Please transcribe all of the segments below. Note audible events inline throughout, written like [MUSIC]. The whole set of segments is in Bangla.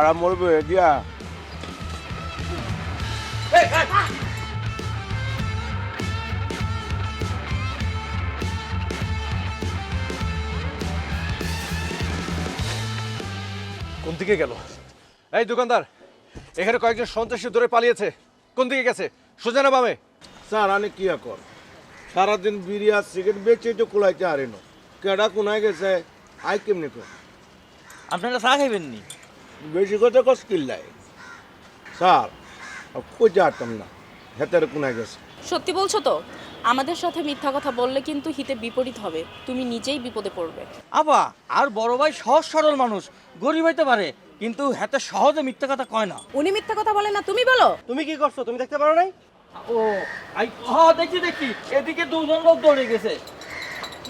কারা মরবে দিয়া। কোন দিকে গেল? এই দোকানদার এখানে কয়েকজন সন্ত্রাসী ধরে পালিয়েছে। কোন দিকে গেছে? সোজা না বামে? স্যার আনে কি কর সারাদিন বিড়ি আর সিগারেট বেচে তো কুলাইতে আরেন কেডা কোনায় গেছে? আই কেমনি কর? আপনারা চা খাইবেন নি বেশি কথা কস কিল্লাই স্যার কই যাতাম না? হেতারে কোনায় গেছে? সত্যি বলছো তো? আমাদের সাথে মিথ্যা কথা বললে কিন্তু হিতে বিপরীত হবে। তুমি নিজেই বিপদে পড়বে। আবা আর বড় ভাই সহজ সরল মানুষ গরিব হইতে পারে কিন্তু হাতে সহজে মিথ্যা কথা কয় না। উনি মিথ্যা কথা বলে না তুমি বলো। তুমি কি করছ? তুমি দেখতে পারো নাই? ও আই হ্যাঁ দেখি দেখি এদিকে দুজন লোক দৌড়ে গেছে।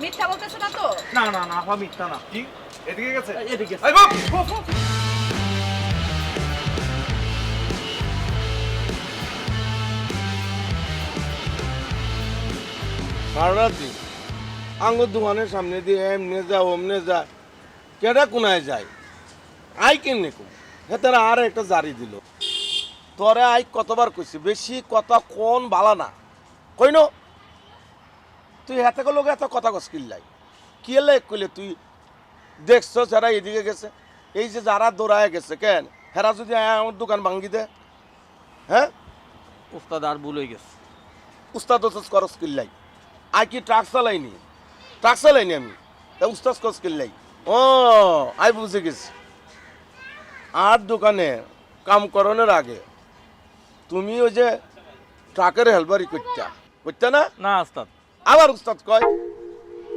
মিথ্যা বলতেছো না তো? না না না আপা মিথ্যা না। কি? এদিকে গেছে? এদিকে। সারা দিন আঙ্গুর দোকানের সামনে দিয়ে এমনে যা ওমনে যা কেডা কোনায় যায়? আই কেমনে কম? হেতারা আর একটা জারি দিল। তোরে আই কতবার কইছি বেশি কথা কোন বালা না। কইন তুই হেতে লোক এত কথা কস কিল্লাই। কি এলে কইলে তুই? দেখছ যারা এদিকে গেছে। এই যে যারা দৌড়ায় গেছে কেন? হেরা যদি আয় আমার দোকান ভাঙ্গি দে। হ্যাঁ? উস্তাদ আর ভুল হয়ে গেছে। উস্তাদ উস্তাদ করস কিল্লাই। আই কি ট্রাক চালাইনি? ট্রাক চালাইনি আমি। তা উস্তাদ করস কিল্লাই ও আই বুঝে গেছি। আর দোকানে কাম করানোর আগে তুমি ওই যে ট্রাকের হেলপারি করতা করতে না? না উস্তাদ। আবার উস্তাদ কয়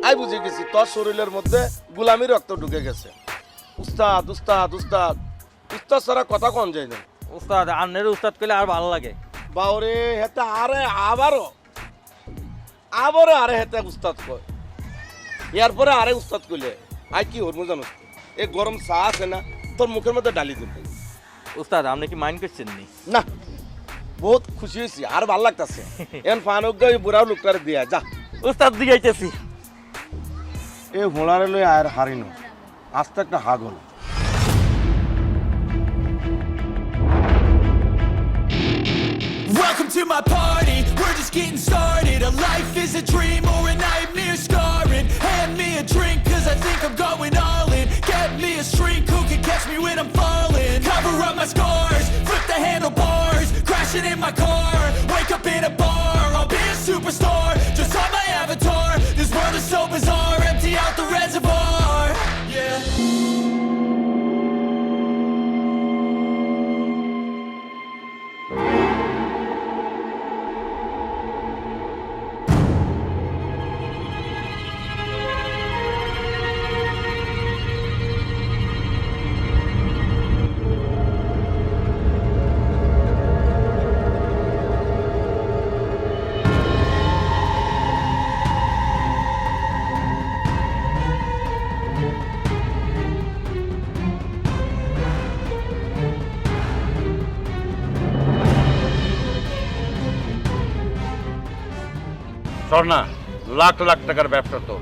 আই বুঝে গেছি তোর শরীরের মধ্যে গুলামি রক্ত ঢুকে গেছে। উস্তাদ উস্তাদ উস্তাদ। উস্তাদ ছাড়া কথা কন যায় না। উস্তাদ আন্নের উস্তাদ কইলে আর ভালো লাগে। বাউরে হেতে আরে আবারও আবারও আরে হেতে উস্তাদ কয়। এরপরে আরে উস্তাদ কইলে আই কি হরমু জানো এ গরম চা আছে না তোর মুখের মধ্যে ডালি দিন উস্তাদ আপনি কি মাইন্ড করছেন নি? না বহুত খুশি হয়েছি আর ভালো লাগতাছে। [LAUGHS] এন ফানুক ওই বুড়াও লোকটারে দিয়া যা। উস্তাদ দিগাইতেছি এ হোলারে লই আর হারিনো আস্তে একটা হাগল Welcome to my party, we're just getting started. Life is a dream or a Swarna lakh lakh টাকার ব্যবসা তো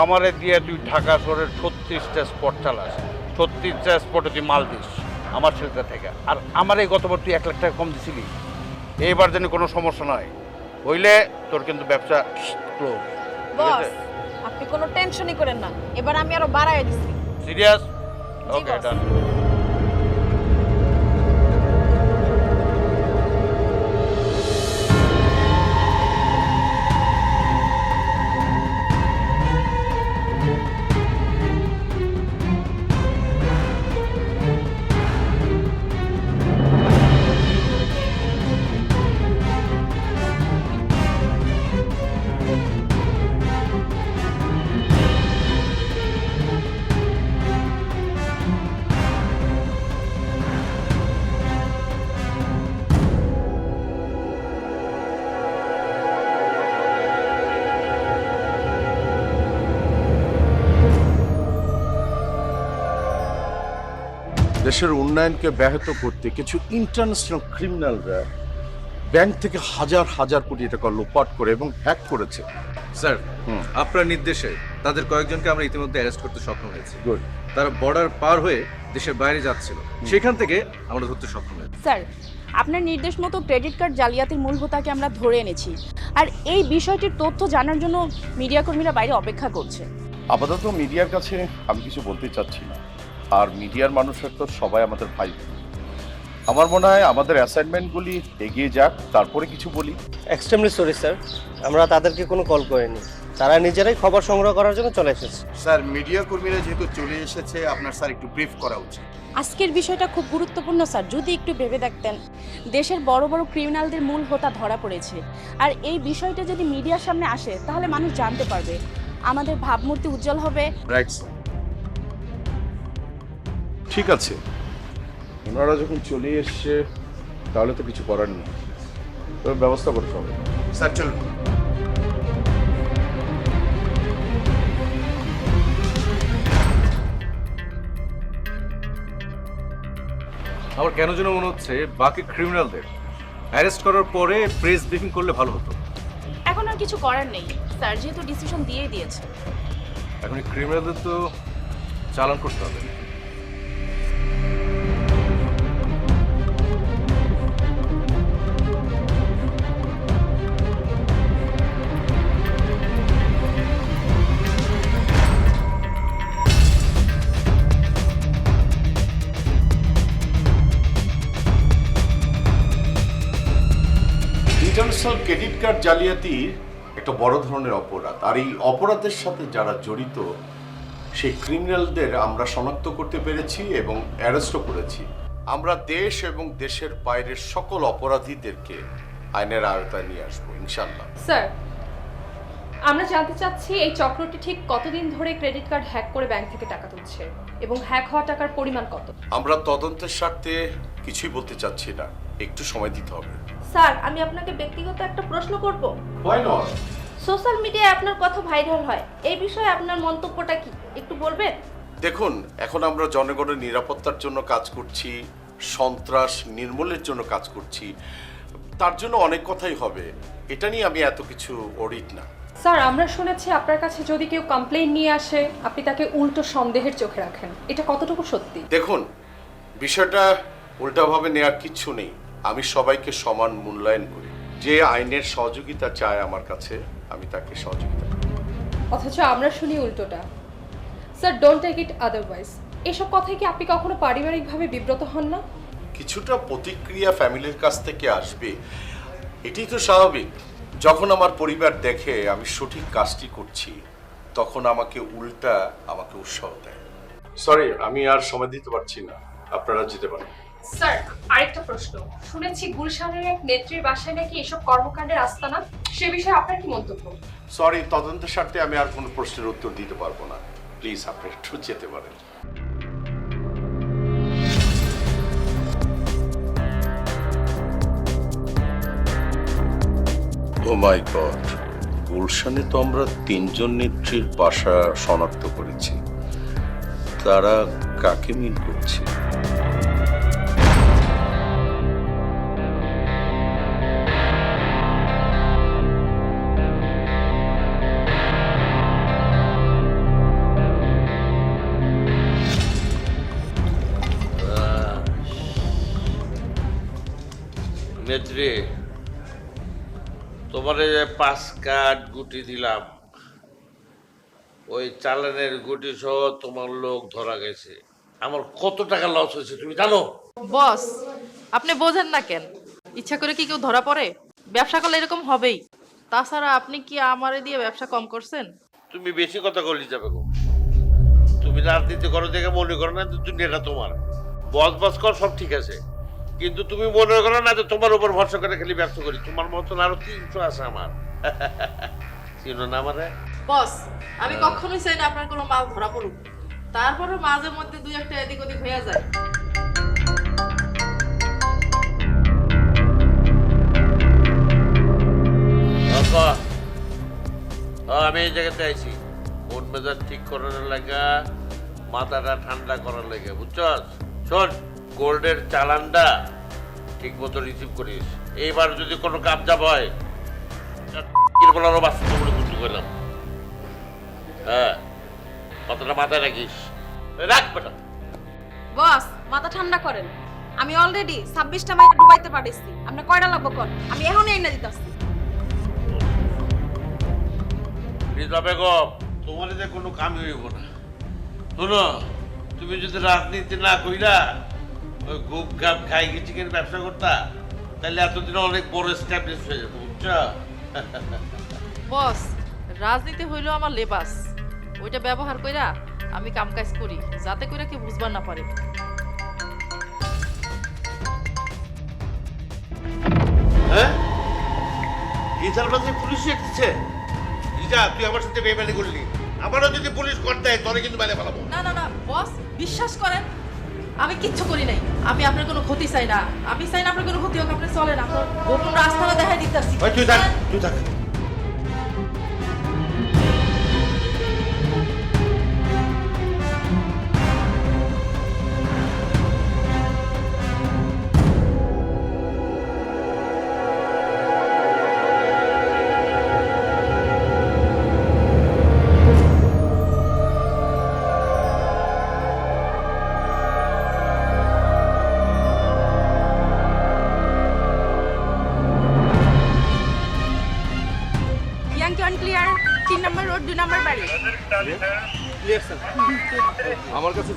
আমারে দিয়ে তুই ঢাকা শহরের ছত্রিশটা স্পট চালাস। ছত্রিশটা স্পটে তুই মাল দিস আমার ছেলেটা থেকে। আর আমার এই গতবার তুই এক লাখ টাকা কম দিছিলি এইবার যেন কোনো সমস্যা নয় হইলে তোর কিন্তু ব্যবসা ক্লোজ বস আপনি কোনো টেনশনই করেন না। এবার আমি আরও বাড়াই দিছি। সিরিয়াস ওকে ডান দেশের উন্নয়নকে ব্যাহত করতে কিছু ইন্টারন্যাশনাল ক্রিমিনালরা ব্যাংক থেকে হাজার হাজার কোটি টাকা লোপাট করে এবং হ্যাক করেছে। স্যার আপনার নির্দেশে তাদের কয়েকজনকে আমরা ইতিমধ্যে অ্যারেস্ট করতে সক্ষম হয়েছি। গুড তারা বর্ডার পার হয়ে দেশের বাইরে যাচ্ছিল। সেখান থেকে আমরা ধরতে সক্ষম হয়েছি। স্যার আপনার নির্দেশ মতো ক্রেডিট কার্ড জালিয়াতির মূল হোতাকে আমরা ধরে এনেছি। আর এই বিষয়টির তথ্য জানার জন্য মিডিয়া কর্মীরা বাইরে অপেক্ষা করছে। আপাতত মিডিয়ার কাছে আমি কিছু বলতে চাচ্ছি না। আর মিডিয়ার মানুষের তো সবাই আমাদের ভাই। আমার মনে হয় আমাদের অ্যাসাইনমেন্টগুলি এগিয়ে যাক তারপরে কিছু বলি। এক্সট্রিমলি সরি স্যার আমরা তাদেরকে কোনো কল করিনি। তারা নিজেরাই খবর সংগ্রহ করার জন্য চলে এসেছে। স্যার মিডিয়া কর্মীরা যেহেতু চলে এসেছে আপনার স্যার একটু ব্রিফ করা উচিত। আজকের বিষয়টা খুব গুরুত্বপূর্ণ স্যার যদি একটু ভেবে দেখতেন দেশের বড় বড় ক্রিমিনালদের মূল হোতা ধরা পড়েছে। আর এই বিষয়টা যদি মিডিয়ার সামনে আসে তাহলে মানুষ জানতে পারবে। আমাদের ভাবমূর্তি উজ্জ্বল হবে। রাইট ঠিক আছে। ওনারা যখন চলে এসছে তাহলে তো কিছু করার নেই। তবে ব্যবস্থা করে সবাই স্যার চলুন। আমার কেন যেন মনে হচ্ছে বাকি ক্রিমিনালদের অ্যারেস্ট করার পরে প্রেস ব্রিফিং করলে ভালো হতো। এখন আর কিছু করার নেই। স্যার যেহেতু ডিসিশন দিয়ে দিয়েছে। এখন এই ক্রিমিনালদের তো চালান করতে হবে। ইন্টারন্যাশনাল ক্রেডিট কার্ড জালিয়াতি একটা বড় ধরনের অপরাধ। আর এই অপরাধের সাথে যারা জড়িত সেই ক্রিমিনালদের আমরা শনাক্ত করতে পেরেছি এবং অ্যারেস্টও করেছি। আমরা দেশ এবং দেশের বাইরের সকল অপরাধীদেরকে আইনের আওতায় নিয়ে আসব ইনশাল্লাহ স্যার আমরা জানতে চাচ্ছি এই চক্রটি ঠিক কতদিন ধরে ক্রেডিট কার্ড হ্যাক করে ব্যাংক থেকে টাকা তুলছে এবং হ্যাক হওয়া টাকার পরিমাণ কত? আমরা তদন্তের স্বার্থে কিছুই বলতে চাচ্ছি না। একটু সময় দিতে হবে। স্যার আমি আপনাকে ব্যক্তিগত একটা প্রশ্ন করব। Why not? সোশ্যাল মিডিয়ায় আপনার কথা ভাইরাল হয়। এই বিষয়ে আপনার মন্তব্যটা কি? একটু বলবেন? দেখুন এখন আমরা জনগণের নিরাপত্তার জন্য কাজ করছি সন্ত্রাস নির্মূলের জন্য কাজ করছি। তার জন্য অনেক কথাই হবে। এটা নিয়ে আমি এত কিছু অডিট না। স্যার আমরা শুনেছি আপনার কাছে যদি কেউ কমপ্লেইন নিয়ে আসে আপনি তাকে উল্টো সন্দেহের চোখে রাখেন। এটা কতটুকু সত্যি? দেখুন বিষয়টা উল্টাভাবে নেওয়ার কিচ্ছু নেই। আমি সবাইকে সমান মূল্যায়ন করি। যে আইনের সহযোগিতা চায় আমার কাছে আমি তাকে সহযোগিতা করি। অথচ আমরা শুনি উল্টোটা। Sir don't take it otherwise এসব কথায় কি আপনি কখনো পারিবারিকভাবে বিব্রত হন না? কিছুটা প্রতিক্রিয়া ফ্যামিলির কাছ থেকে আসবে। এটাই তো স্বাভাবিক। যখন আমার পরিবার দেখে আমি সঠিক কাজটি করছি তখন আমাকে উল্টা আমাকে উৎসাহ দেয়। সরি আমি আর সময় দিতে পারছি না। আপনারা যেতে পারেন। স্যার আরেকটা প্রশ্ন। শুনেছি গুলশানের এক নেত্রীর বাসায় নাকি এসব কর্মকাণ্ডের আস্তানা? সে বিষয়ে আপনার কি মন্তব্য? সরি তদন্তের স্বার্থে আমি আর কোনো প্রশ্নের উত্তর দিতে পারব না। প্লিজ আপনি একটু যেতে পারেন। ও মাই গড গুলশানে তো আমরা তিনজন নেত্রীর বাসা শনাক্ত করেছি। তারা কাকে মিন করছে? নেত্রী তোমার যে পাঁচ কাঠ গুটি দিলাম ওই চালানের গুটি সহ তোমার লোক ধরা গেছে। আমার কত টাকা লস হয়েছে তুমি জানো? বস আপনি বোঝেন না কেন। ইচ্ছা করে কি কেউ ধরা পড়ে? ব্যবসা করলে এরকম হবেই। তাছাড়া আপনি কি আমারে দিয়ে ব্যবসা কম করছেন? তুমি বেশি কথা বলি যাবে গো। তুমি রাজনীতি করো দেখে মনে করো না দুনিয়াটা তোমার। বস বস কর সব ঠিক আছে। কিন্তু তুমি মনে করো না যে তোমার উপর ভরসা করে খালি ব্যবসা করি। তোমার মতন আরও তিনশো আছে আমার। [LAUGHS] চিনো না আমারে? বস আমি কখনোই চাই না আপনার কোনো মাল ধরা পড়ুক। তারপরে মাঝে মধ্যে দুই একটা এদিক ওদিক হয়ে যায়। আমি এই জায়গাতে আইছি। মন মেজাজ ঠিক করার লাগা মাথাটা ঠান্ডা করার লাগে বুঝছস? শোন। গোল্ডের চালানটা ঠিক মতো রিসিভ করিস। এইবার যদি কোনো কাবজাব হয় বলারও বাস্তব করে বুঝতে পেলাম হ্যাঁ কথাটা মাথায় রাখিস। রাখ বেটা। বস মাথা ঠান্ডা করেন। আমি অলরেডি ছাব্বিশটা মাইল ডুবাইতে পারিছি আপনার কয়টা লাগবো কর আমি এখনই এনে দিতেছি। রিজা বেগম তোমার যে কোনো কামই হইব না। শোনো তুমি যদি রাজনীতি না কইরা গুপ গাপ খাই চিকেন ব্যবসা করতা? তাহলে এতদিন অনেক বড় হয়ে বুঝছ? বস রাজনীতি হইল আমার লেবাস। ওইটা ব্যবহার কইরা আমি কাম কাজ করি যাতে কইরা কি বুঝবার না পারে। হ্যাঁ? পুলিশ রিজা তুই আমার সাথে বেমানি করলি। আমারও যদি পুলিশ করতে হয় তোরে কিন্তু ফেলাবো। না না না বস বিশ্বাস করেন আমি কিচ্ছু করি নাই। আমি আপনার কোনো ক্ষতি চাই না। আমি চাই না আপনার কোনো ক্ষতি হোক আপনি চলেন আপনার গোপন রাস্তাটা দেখাই দিতে তুই থাক থাক।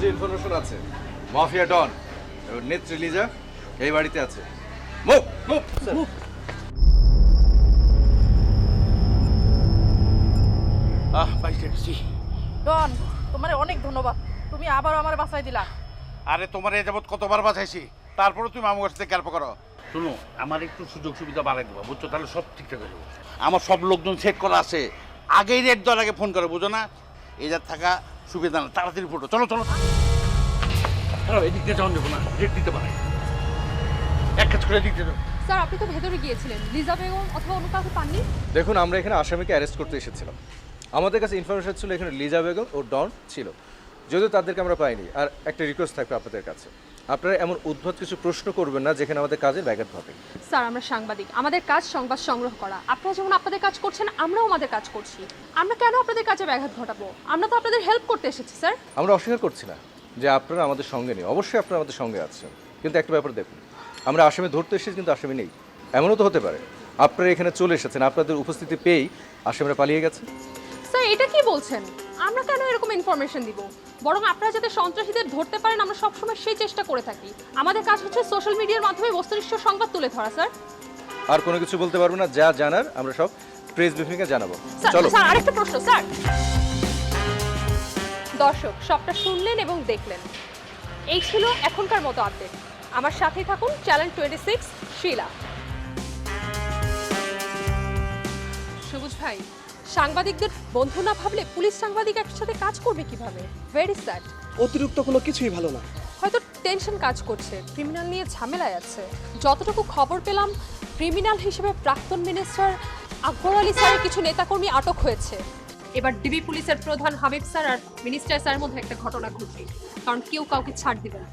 যে ইনফরমেশন আছে মাফিয়া ডন এবং নেত্রী লিজা এই বাড়িতে আছে। মুভ মুভ আহ পাইছে ডন তোমার অনেক ধন্যবাদ। তুমি আবারও আমার বাসায় দিলা। আরে তোমার এ যাবৎ কতবার বাঁচাইছি? তারপরে তুমি আমার সাথে গল্প করো। শুনো আমার একটু সুযোগ সুবিধা বাড়াই দেবো বুঝছ? তাহলে সব ঠিকঠাক হয়ে যাবে। আমার সব লোকজন সেট করা আছে। আগেই রেট দেওয়ার আগে ফোন করে বুঝো না? এই যা থাকা সুবিধা না তাড়াতাড়ি ফুটো চলো চলো। আরে এদিক দিয়ে যাওয়া যাব না দিতে পারে। এক কাজ করে এদিক দিয়ে যাও। স্যার আপনি তো ভেতরে গিয়েছিলেন। লিজা বেগম অথবা অন্য কাউকে পাননি? দেখুন আমরা এখানে আসামিকে অ্যারেস্ট করতে এসেছিলাম। আমাদের কাছে ইনফরমেশন ছিল এখানে লিজা বেগম ও ডন ছিল। যদিও তাদেরকে আমরা পাইনি আর একটা রিকোয়েস্ট থাকবে আপনাদের কাছে। আপনারা এমন উদ্ভট কিছু প্রশ্ন করবেন না যেখানে আমাদের কাজে ব্যাঘাত ঘটে। স্যার আমরা সাংবাদিক। আমাদের কাজ সংবাদ সংগ্রহ করা। আপনারা যেমন আপনাদের কাজ করছেন আমরাও আমাদের কাজ করছি। আমরা কেন আপনাদের কাজে ব্যাঘাত ঘটাবো? আমরা তো আপনাদের হেল্প করতে এসেছি স্যার। আমরা অস্বীকার করছি না যে আপনারা আমাদের সঙ্গে নেই। অবশ্যই আপনারা আমাদের সঙ্গে আছেন। কিন্তু একটা ব্যাপার দেখুন আমরা আসামি ধরতে এসেছি কিন্তু আসামি নেই। এমনও তো হতে পারে। আপনারা এখানে চলে এসেছেন আপনাদের উপস্থিতি পেয়েই আসামিরা পালিয়ে গেছে। স্যার এটা কি বলছেন? আমরা কেন এরকম ইনফরমেশন দিব? বরং আপনারা যাতে সন্ত্রাসীদের ধরতে পারেন আমরা সবসময় সেই চেষ্টা করে থাকি। আমাদের কাজ হচ্ছে সোশ্যাল মিডিয়ার মাধ্যমে বস্তুনিষ্ঠ সংবাদ তুলে ধরা স্যার। আর কোনো কিছু বলতে পারব না যা জানার আমরা সব প্রেস ব্রিফিংয়ে জানাব। স্যার চলো। স্যার আরেকটা প্রশ্ন স্যার। দর্শক সবটা শুনলেন এবং দেখলেন। এই ছিল এখনকার মতো আপডেট আমার সাথেই থাকুন চ্যানেল টোয়েন্টি সিক্স শিলা। সবুজ ভাই সাংবাদিকদের বন্ধু না ভাবলে পুলিশ সাংবাদিক একসাথে কাজ করবে কীভাবে? ভেরি স্যাড অতিরিক্ত কোনো কিছুই ভালো না। হয়তো টেনশন কাজ করছে ক্রিমিনাল নিয়ে ঝামেলায় আছে। যতটুকু খবর পেলাম ক্রিমিনাল হিসেবে প্রাক্তন মিনিস্টার আকবর আলী স্যারের কিছু নেতাকর্মী আটক হয়েছে। এবার ডিবি পুলিশের প্রধান হাবিব স্যার আর মিনিস্টার স্যারের মধ্যে একটা ঘটনা ঘটবে কারণ কেউ কাউকে ছাড় দিবে না।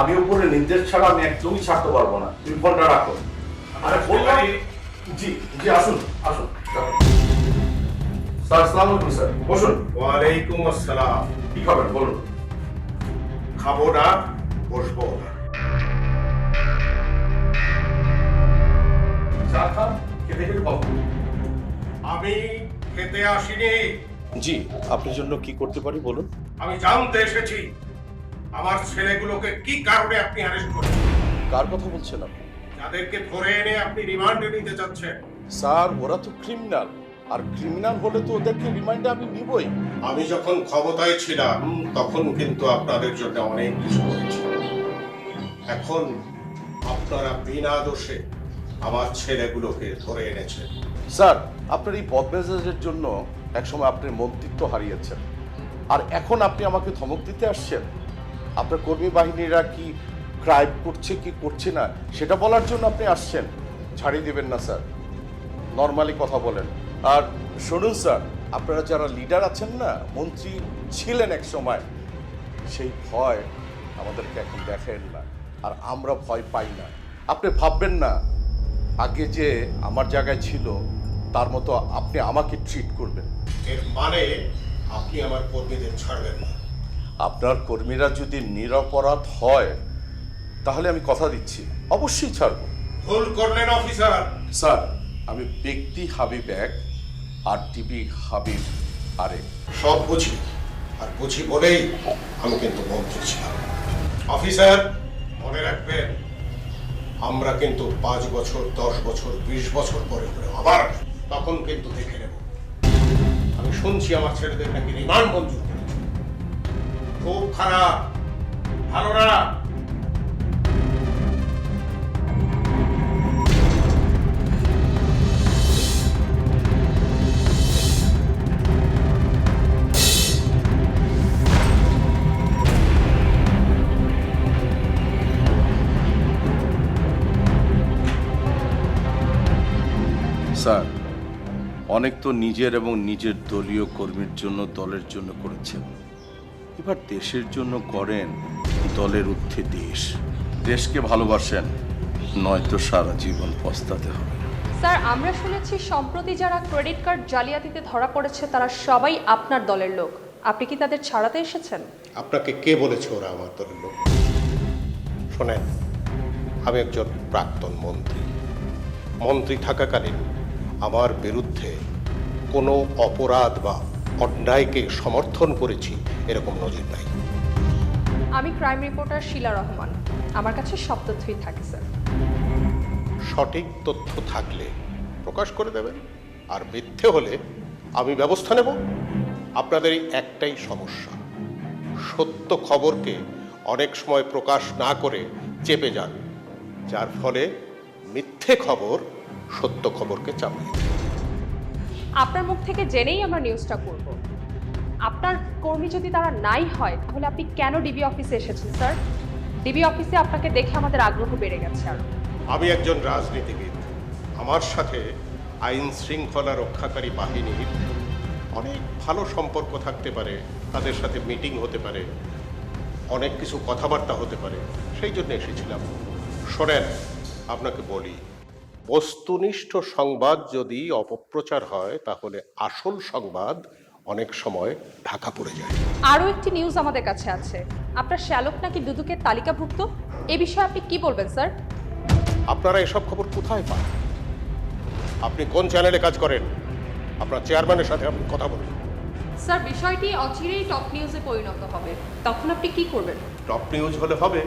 আমি উপরে নির্দেশ ছাড়া আমি একদমই ছাড়তে পারব না। তুমি ফোনটা রাখো। আরে বললাম জি জি আসুন আসুন। স্যার আসসালামু আলাইকুম স্যার। বসুন। ওয়ালাইকুম আসসালাম। কি খাবেন? বলুন। খাব না বসবো না। চা খান খেতে আমি খেতে আসিনি। জি আপনার জন্য কি করতে পারি বলুন? আমি জানতে এসেছি। আমার ছেলেগুলোকে কি কারণে আপনি অ্যারেস্ট করেছেন? কার কথা বলছেন আপনি? যাদেরকে ধরে এনে আপনি রিমান্ডে নিতে চাচ্ছেন। স্যার ওরা তো ক্রিমিনাল আর ক্রিমিনাল হলে তো ওদেরকে রিমাইন্ডে আমি নিবই। আমি যখন ক্ষমতায় ছিলাম তখন কিন্তু আপনাদের জন্য অনেক কিছু করেছি। এখন আপনারা বিনা দোষে আমার ছেলেগুলোকে ধরে এনেছেন। স্যার আপনার এই বদমেজাজের জন্য একসময় আপনি মন্ত্রিত্ব হারিয়েছেন। আর এখন আপনি আমাকে ধমক দিতে আসছেন? আপনার কর্মী বাহিনীরা কি ক্রাইম করছে, কি করছে না, সেটা বলার জন্য আপনি আসছেন। ছাড়িয়ে দেবেন না, স্যার। নর্মালি কথা বলেন। আর শুনুন, স্যার, আপনারা যারা লিডার আছেন না, মন্ত্রী ছিলেন এক সময়, সেই ভয় আমাদেরকে এখন দেখেন না, আর আমরা ভয় পাই না। আপনি ভাববেন না, আগে যে আমার জায়গায় ছিল, তার মতো আপনি আমাকে ট্রিট করবেন। এর মানে আপনি আমার কর্মীদের ছাড়বেন না। আপনার কর্মীরা যদি নিরপরাধ হয় তাহলে আমি কথা দিচ্ছি। অবশ্যই ছাড়বো। ভুল করলেন অফিসার। স্যার আমি ব্যক্তি হাবিব এক আর টিভি হাবিব আরেক। সব বুঝি আর বুঝি বলেই আমি কিন্তু মন্ত্রী ছিলাম। অফিসার মনে রাখবেন আমরা কিন্তু পাঁচ বছর দশ বছর বিশ বছর পরে করে আবার তখন কিন্তু দেখে নেব। আমি শুনছি আমার ছেলেদের নাকি রিমান্ড মঞ্জুর। খুব খারাপ, ভালো না। স্যার, অনেক তো নিজের এবং নিজের দলীয় কর্মীর জন্য দলের জন্য করেছেন। এবার দেশের জন্য করেন দলের ঊর্ধ্বে দেশ। দেশকে ভালোবাসেন নয়তো সারা জীবন পস্তাতে হবে। স্যার আমরা শুনেছি সম্প্রতি যারা ক্রেডিট কার্ড জালিয়াতিতে ধরা পড়েছে তারা সবাই আপনার দলের লোক। আপনি কি তাদের ছাড়াতে এসেছেন? আপনাকে কে বলেছে ওরা আমার দলের লোক? শোনেন আমি একজন প্রাক্তন মন্ত্রী। মন্ত্রী থাকাকালীন আমার বিরুদ্ধে কোনো অপরাধ বা অন্যায়কে সমর্থন করেছি এরকম নজির নাই। আমি ক্রাইম রিপোর্টার শিলা রহমান। আমার কাছে সব তথ্যই থাকে স্যার। সঠিক তথ্য থাকলে প্রকাশ করে দেবেন আর মিথ্যে হলে আমি ব্যবস্থা নেব। আপনাদের এই একটাই সমস্যা সত্য খবরকে অনেক সময় প্রকাশ না করে চেপে যান যার ফলে মিথ্যে খবর সত্য খবরকে চাপিয়ে দেয়। আপনার মুখ থেকে জেনেই আমরা নিউজটা করব। আপনার কর্মী যদি তারা নাই হয়, তাহলে আপনি কেন ডিবি অফিসে এসেছেন স্যার ডিবি অফিসে আপনাকে দেখে আমাদের আগ্রহ বেড়ে গেছে আরও। আমি একজন রাজনীতিবিদ। আমার সাথে আইন শৃঙ্খলা রক্ষাকারী বাহিনীর অনেক ভালো সম্পর্ক থাকতে পারে, তাদের সাথে মিটিং হতে পারে, অনেক কিছু কথাবার্তা হতে পারে, সেই জন্য এসেছিলাম। শোনেন, আপনাকে বলি বস্তুনিষ্ঠ সংবাদ যদি অপপ্রচার হয় তাহলে আসল সংবাদ অনেক সময় ঢাকা পড়ে যায়। আরও একটি নিউজ আমাদের কাছে আছে। আপনার শ্যালক নাকি দুদুকের তালিকাভুক্ত? এ বিষয়ে আপনি কি বলবেন স্যার? আপনারা এসব খবর কোথায় পান? আপনি কোন চ্যানেলে কাজ করেন? আপনার চেয়ারম্যানের সাথে আপনি কথা বলুন। স্যার বিষয়টি অচিরেই টপ নিউজে পরিণত হবে। তখন আপনি কি করবেন? টপ নিউজ হলে হবে